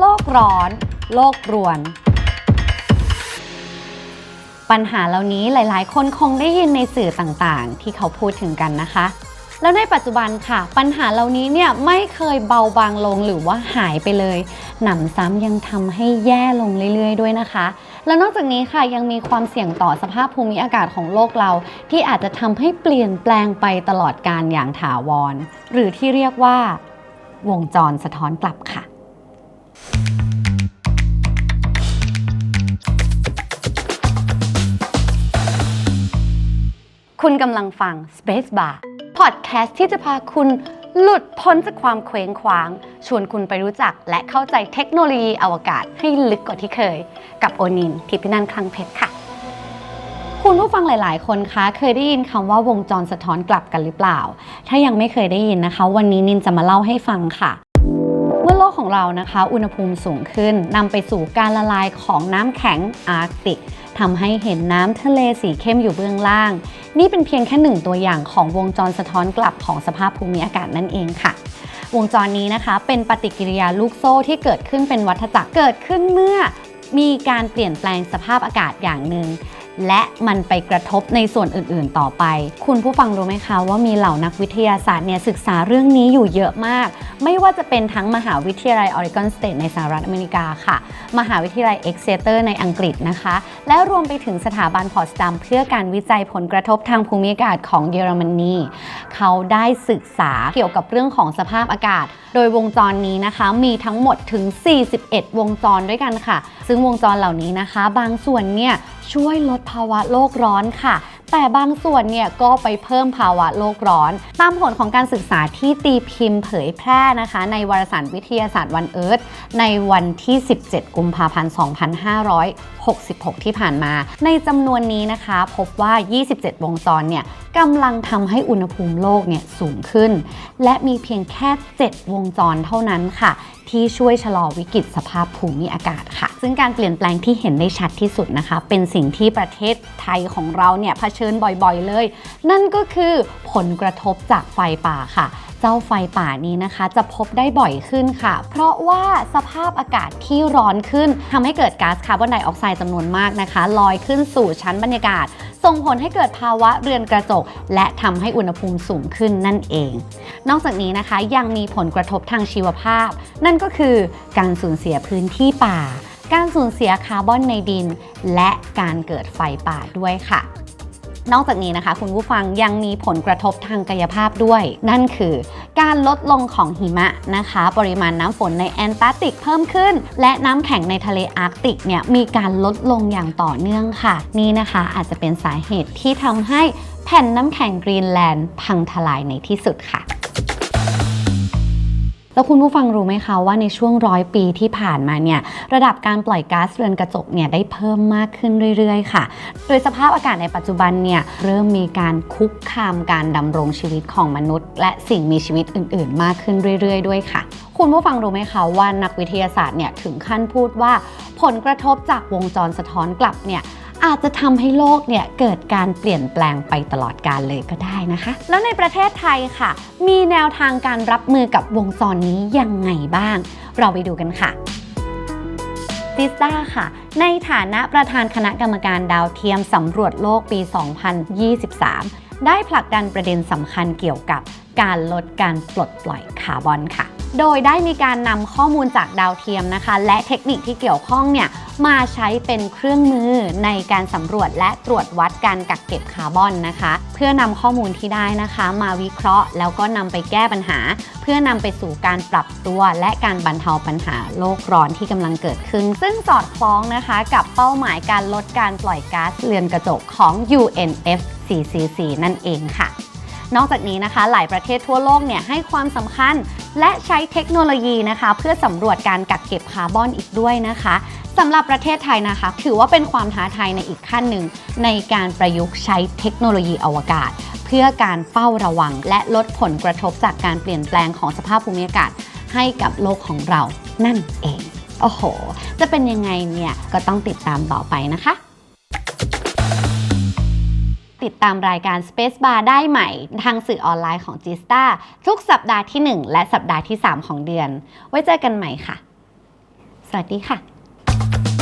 โลกร้อน โลกรวน ปัญหาเหล่านี้หลาย ๆ คนคงได้ยินในสื่อต่างๆ ที่เขาพูดถึงกันนะคะ แล้วในปัจจุบันค่ะ ปัญหาเหล่านี้เนี่ยไม่เคยเบาบางลงหรือว่าหายไปเลย หนำซ้ำยังทำให้แย่ลงเรื่อย ๆ ด้วยนะคะ แล้วนอกจากนี้ค่ะยังมีความเสี่ยงต่อสภาพภูมิอากาศของโลกเรา ที่อาจจะทำให้เปลี่ยนแปลงไปตลอดการอย่างถาวร หรือที่เรียกว่า วงจรสะท้อนกลับค่ะ คุณกำลังฟัง Space Bar พอดแคสต์ที่จะพาคุณหลุดพ้นจากความเคว้งคว้าง ชวนคุณไปรู้จักและเข้าใจเทคโนโลยีอวกาศให้ลึกกว่าที่เคย กับโอนินทิพย์นันคลังเพชรค่ะ คุณผู้ฟังหลาย ๆ คนคะเคยได้ยินคำว่าวงจรสะท้อนกลับกันหรือเปล่า ถ้ายังไม่เคยได้ยินนะคะ วันนี้นินจะมาเล่าให้ฟังค่ะเมื่อโลกของเรานะคะ อุณหภูมิสูงขึ้นนำไปสู่การละลายของน้ำแข็งอาร์กติกทำให้เห็นน้ำทะเลสีเข้มอยู่เบื้องล่าง นี่เป็นเพียงแค่หนึ่งตัวอย่างของวงจรสะท้อนกลับของสภาพภูมิอากาศนั่นเองค่ะ วงจรนี้นะคะ เป็นปฏิกิริยาลูกโซ่ที่เกิดขึ้นเป็นวัฏจักรเกิดขึ้นเมื่อมีการเปลี่ยนแปลงสภาพอากาศอย่างหนึ่ง และมันไปกระทบในส่วนอื่น ๆ ต่อไป คุณผู้ฟังรู้ไหมคะว่ามีเหล่านักวิทยาศาสตร์เนี่ยศึกษาเรื่องนี้อยู่เยอะมาก ไม่ว่าจะเป็นทั้งมหาวิทยาลัยออริกอนสเตทในสหรัฐอเมริกาค่ะ มหาวิทยาลัยเอ็กเซเตอร์ในอังกฤษนะคะ และรวมไปถึงสถาบันพอสตัมเพื่อการวิจัยผลกระทบทางภูมิอากาศของเยอรมนีเขาได้ศึกษาเกี่ยวกับเรื่องของสภาพอากาศ โดยวงจรนี้นะคะมีทั้งหมดถึง 41 วงจรด้วยกันค่ะ ซึ่งวงจรเหล่านี้นะคะ บางส่วนเนี่ย ช่วยลดภาวะโลกร้อนค่ะ แต่บางส่วนเนี่ยก็ไปเพิ่มภาวะโลกร้อน ตามผลของการศึกษาที่ตีพิมพ์เผยแพร่นะคะ ในวารสารวิทยาศาสตร์วันเอิร์ธในวันที่ 17 กุมภาพันธ์ 2566 ที่ผ่านมา ในจำนวนนี้นะคะ พบว่า 27 วงจรเนี่ยกำลังทำให้อุณหภูมิโลกเนี่ยสูงขึ้น และมีเพียงแค่ 7 วงจรเท่านั้นค่ะ ที่ช่วยชะลอวิกฤตสภาพภูมิอากาศค่ะ ซึ่งการเปลี่ยนแปลงที่เห็นได้ชัดที่สุดนะคะ เป็นสิ่งที่ประเทศไทยของเราเนี่ยเผชิญบ่อยๆเลย นั่นก็คือผลกระทบจากไฟป่าค่ะ เจ้าไฟป่านี้นะคะจะพบได้บ่อยขึ้นค่ะ เพราะว่าสภาพอากาศที่ร้อนขึ้นทำให้เกิดก๊าซคาร์บอนไดออกไซด์จำนวนมากนะคะ ลอยขึ้นสู่ชั้นบรรยากาศส่งผลให้เกิดภาวะเรือนกระจก และทำให้อุณหภูมิสูงขึ้นนั่นเอง นอกจากนี้นะคะยังมีผลกระทบทางชีวภาพ นั่นก็คือการสูญเสียพื้นที่ป่า การสูญเสียคาร์บอนในดิน และการเกิดไฟป่าด้วยค่ะ นอกจากนี้นะคะ คุณผู้ฟังยังมีผลกระทบทางกายภาพด้วย นั่นคือการลดลงของหิมะนะคะ ปริมาณน้ำฝนในแอนตาร์กติกเพิ่มขึ้น และน้ำแข็งในทะเลอาร์กติกเนี่ยมีการลดลงอย่างต่อเนื่องค่ะ นี่นะคะอาจจะเป็นสาเหตุที่ทำให้แผ่นน้ำแข็งกรีนแลนด์พังทลายในที่สุดค่ะ แล้วคุณผู้ฟังรู้ไหมคะว่าในช่วงร้อยปีที่ผ่านมาเนี่ยระดับการปล่อยก๊าซเรือนกระจกเนี่ยได้เพิ่มมากขึ้นเรื่อยๆ ค่ะ โดยสภาพอากาศในปัจจุบันเนี่ยเริ่มมีการคุกคามการดำรงชีวิตของมนุษย์ และสิ่งมีชีวิตอื่น ๆ มากขึ้นเรื่อย ๆ ด้วยค่ะ คุณผู้ฟังรู้ไหมคะว่านักวิทยาศาสตร์เนี่ยถึงขั้นพูดว่า ผลกระทบจากวงจรสะท้อนกลับเนี่ย อาจจะทำให้โลกเนี่ยเกิดการเปลี่ยนแปลงไปตลอดกาลเลยก็ได้นะคะ แล้วในประเทศไทยค่ะ มีแนวทางการรับมือกับวงจรนี้ยังไงบ้าง เราไปดูกันค่ะติสตาค่ะ ในฐานะประธานคณะกรรมการดาวเทียมสำรวจโลกปี 2023 ได้ผลักดันประเด็นสำคัญเกี่ยวกับการลดการปลดปล่อยคาร์บอนค่ะ โดยได้มีการนำข้อมูลจากดาวเทียมนะคะ และเทคนิคที่เกี่ยวข้องเนี่ยมาใช้เป็นเครื่องมือในการสำรวจและตรวจวัดการกักเก็บคาร์บอนนะคะ เพื่อนำข้อมูลที่ได้นะคะ มาวิเคราะห์ แล้วก็นำไปแก้ปัญหา เพื่อนำไปสู่การปรับตัว และการบรรเทาปัญหาโลกร้อนที่กำลังเกิดขึ้น ซึ่งสอดคล้องนะคะกับเป้าหมายการลดการปล่อยก๊าซเรือนกระจกของ UNFCCC นั่นเองค่ะ นอกจากนี้นะคะ หลายประเทศทั่วโลกเนี่ยให้ความสำคัญ และใช้เทคโนโลยีนะคะ เพื่อสำรวจการกักเก็บคาร์บอนอีกด้วยนะคะสำหรับประเทศไทยนะคะ ถือว่าเป็นความท้าทายในอีกขั้นหนึ่ง ในการประยุกต์ใช้เทคโนโลยีอวกาศ เพื่อการเฝ้าระวัง และลดผลกระทบจากการเปลี่ยนแปลงของสภาพภูมิอากาศ ให้กับโลกของเรานั่นเอง โอ้โห จะเป็นยังไงเนี่ย ก็ต้องติดตามต่อไปนะคะ ติดตามรายการ Space Bar ได้ใหม่ ทางสื่อออนไลน์ของ g ิสตาทุกสัปดาห์ที่ 1 และสัปดาห์ที่ 3 ของเดือน ไว้เจอกันใหม่ค่ะ สวัสดีค่ะ